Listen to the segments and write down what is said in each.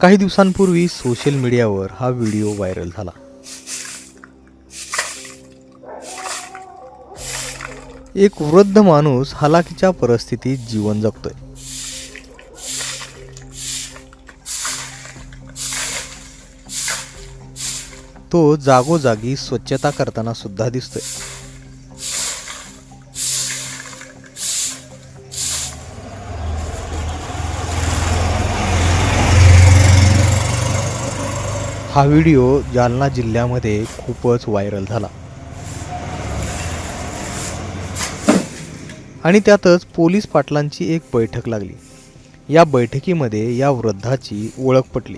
काही दिवसांपूर्वी सोशल मीडियावर हा व्हिडिओ व्हायरल झाला. एक वृद्ध माणूस हलाखीच्या परिस्थितीत जीवन जगतोय. तो जागोजागी स्वच्छता करताना सुद्धा दिसतोय. हा व्हिडिओ जालना जिल्ह्यामध्ये खूपच व्हायरल झाला. आणि त्यातच पोलीस पाटलांची एक बैठक लागली. या बैठकीमध्ये या वृद्धाची ओळख पटली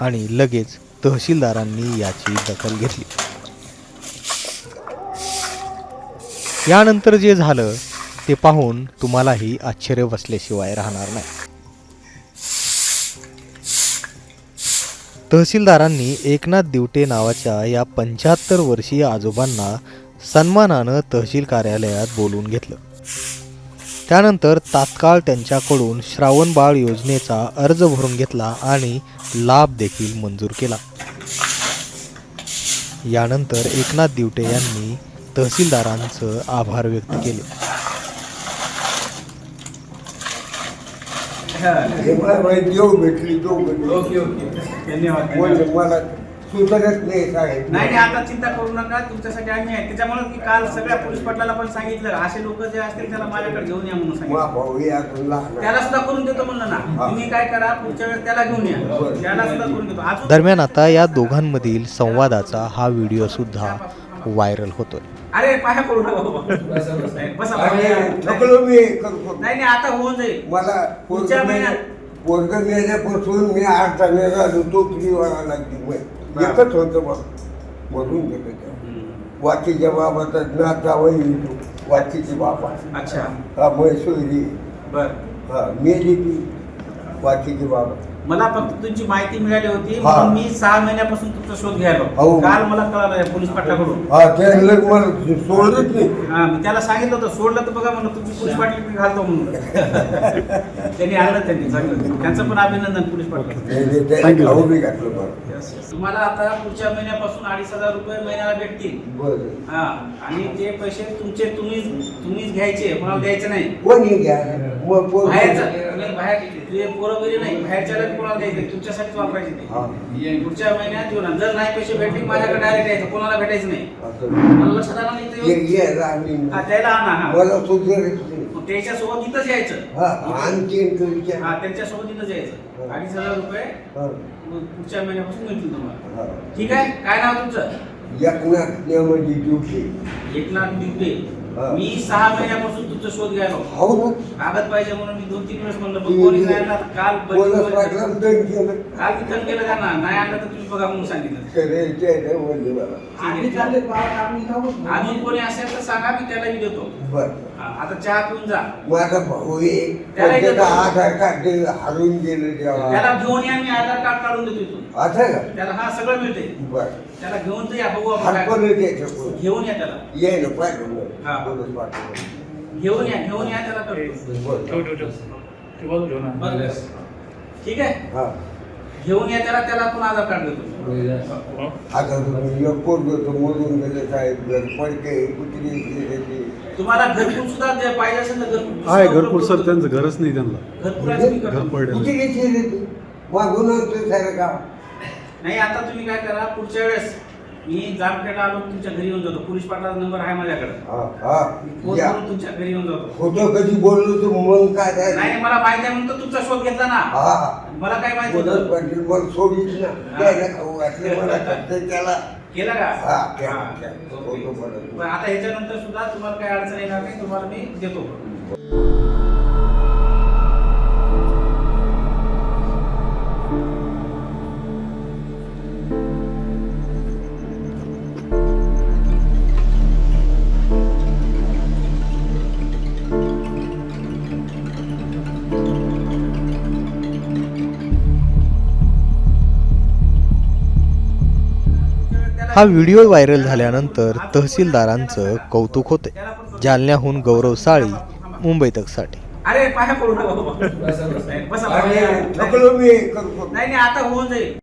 आणि लगेच तहसीलदारांनी याची दखल घेतली. यानंतर जे झालं ते पाहून तुम्हालाही आश्चर्य बसल्याशिवाय राहणार नाही. तहसीलदारांनी एकनाथ दिवटे नावाच्या या पंच्याहत्तर वर्षीय आजोबांना सन्मानानं तहसील कार्यालयात बोलवून घेतलं. त्यानंतर तात्काळ त्यांच्याकडून श्रावणबाळ योजनेचा अर्ज भरून घेतला आणि लाभ देखील मंजूर केला. यानंतर एकनाथ दिवटे यांनी तहसीलदारांचं आभार व्यक्त केले. मला माहिती येऊ भेटली येऊ भेटली. Okay okay. धन्यवाद धन्यवाद. मला सुचतच नाही नाही नाही आता चिंता करू नका. तुमच्यासाठी आम्ही आहे. त्याच्यामुळे मी काल सगळ्या पोलीस पाटलाला पण सांगितलं. असे लोक जे असतील त्याला माझ्याकडे घेऊन या म्हणून मा सांगितलं भाऊ हे. त्याला सुद्धा करून देतो म्हणलं ना. हा. तुम्ही काय करा पुढच्या वेळेस त्याला घेऊन या. बरं. त्याला सुद्धा करून देतो. अजून दरम्यान आता या दोघांमधील संवादाचा हा व्हिडिओ सुद्धा व्हायरल होतोय अरे पाया पडू नका. बसा बसा. अरे, मी करतो नाही आता होऊन जाईल मला पुढच्या पोरग महिन्यात. मी आठ महिना तो फ्रीवाला लागली मग हा. एकच होतं मग मधून गेलं तेव्हा. हम्म. वाचीच्या बाबाचा नातावही येतो वाचीची बाबा अच्छा हा म्हैसूरी बर हा मेली ती वाचीची बाबा मला फक्त तुमची माहिती मिळाली होती हा. म्हणून मी सहा महिन्यापासून तुमचा शोध घ्यायलो हो. काल मला कळालं या पोलीस पाटलाकडून. हा त्याला मला सोडलंच नाही. हा मी त्याला सांगितलं होतं सोडलं तर बघा म्हणलं तुमची पोलीस पाटील मी घालतो म्हणून. त्यांनी आणलं त्यांनी चांगलं. त्यांचं पण अभिनंदन पोलीस पाटील. खाऊ बी घातलं मला तुम्हाला आता पुढच्या महिन्यापासून अडीच हजार रुपये महिन्याला भेटतील. बरं. हा आणि ते पैसे तुमचे तुम्हीच तुम्हीच घ्यायचे कोणाला द्यायचे नाही. कोणी घ्या? मग पोरं- बाहेरचा. नाही, बाहेर तुझे पोरं वगैरे नाही बाहेरच्याला कोणाला द्यायचे? तुमच्यासाठीच वापरायचे ते. हा, पुढच्या महिन्यात येऊ ना जर नाही पैसे भेटले माझ्याकडे डायरेक्ट यायचं. कोणाला भेटायचं नाही. असं. मला लक्षात आलं नाही ये ते ये राणी. हा त्याला आणा हा. मला. मग त्याच्यासोबत इथंच यायचं. हा तो विचार. हा त्यांच्यासोबत इथंच यायचं. अडीच हजार रुपये हा, मग पुढच्या महिन्यापासून मिळतील तुम्हाला. हा. ठीक आहे? काय नाव तुमचं? एकनाथ नेमाजी दिवशी एकनाथ दिवटे. मी सहा महिन्यापासून तुमचा शोध घ्यायला हो ना. कागद पाहिजे म्हणून मी दोन तीन वेळेस म्हणलं पण कोणी नाही आणणार काल केलं. काल वितरण केलं त्यांना नाही आणलं तर तुम्ही बघा म्हणून सांगितलं. करायचे आहे ना म्हणले मला. अजून कोणी असेल तर सांगा मी त्यालाही देतो. बरं. हा, आता चहा पिऊन जा. माझा भाऊ आहे. त्याला पण त्याचं इथं- आधार कार्ड ते हरवून गेलं त्याला घेऊन या मी आधार कार्ड काढून देतो इथून. असं का? त्याला हा सगळं मिळते बरं. त्याला घेऊन तर या बघू आपण हरपण घेऊन या त्याला. ये ना पाहिजे हा. घेऊन या घेऊन या त्याला करतो बरं. बरं. ठीक आहे? हा. घेऊन या त्याला त्याला आपण आधार कार्ड देतो. आता तुम्ही पोरगं मोडून गेले साहेब घर पडके कुत्री. तुम्हाला घरकुल सुद्धा जे पाहिजे असेल तर घरकुल आहे घरकुल सर त्यांचं घरच नाही त्यांना. घरकुल आहे तुम्ही करा. घर ते? मागून सारं गाव नाही आता तुम्ही काय करा पुढच्या वेळेस मी जामखेडला आलो तुमच्या घरी येऊन जातो. पोलीस पाटलाचा नंबर आहे माझ्याकडे. हा हा. फोन या. करून तुमच्या घरी येऊन जातो. खोटं कधी बोललो तर मग काय नाही झालं? नाही, मला माहिती आहे म्हणून तर तुमचा शोध घेतला ना. हा. मला काय माहिती पोलीस होतं पाटील मला सोडीच ना. त्याला खाऊ घातले मला त्याला. केलं का? हा, केलं, हा, केलं. ओके. फोटो पाठवतो. पण आता ह्याच्यानंतर सुद्धा तुम्हाला काही अडचण येणार नाही तुम्हाला मी देतो. हा व्हिडिओ व्हायरल झाल्यानंतर तहसीलदारांचं कौतुक होते. जालन्याहून गौरव साळी मुंबई तकसाठी. अरे पाया पडू नका. बाबा. बसा. बसा. नाही आता होऊन जाईल.